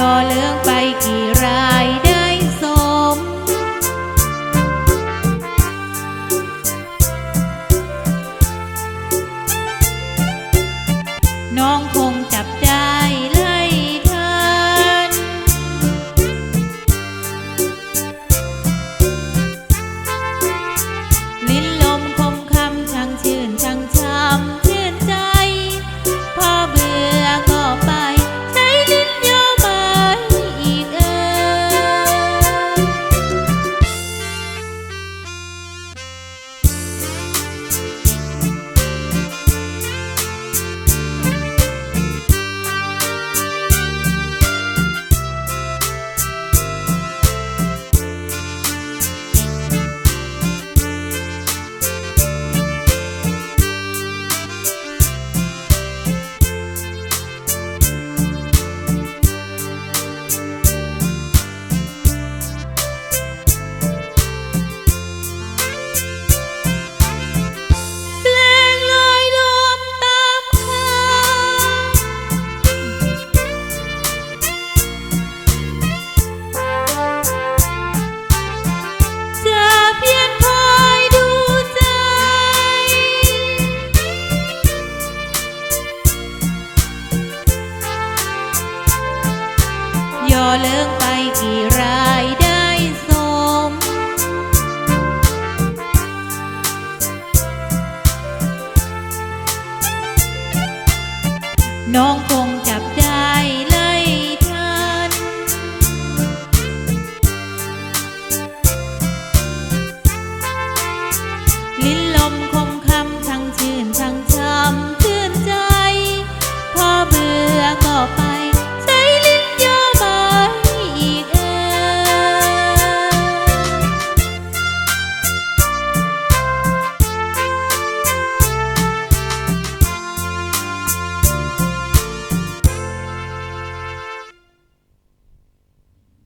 ดอเลืองไปกี่รายได้สม น้องค เลิงไปกี่รายได้สม น้องคง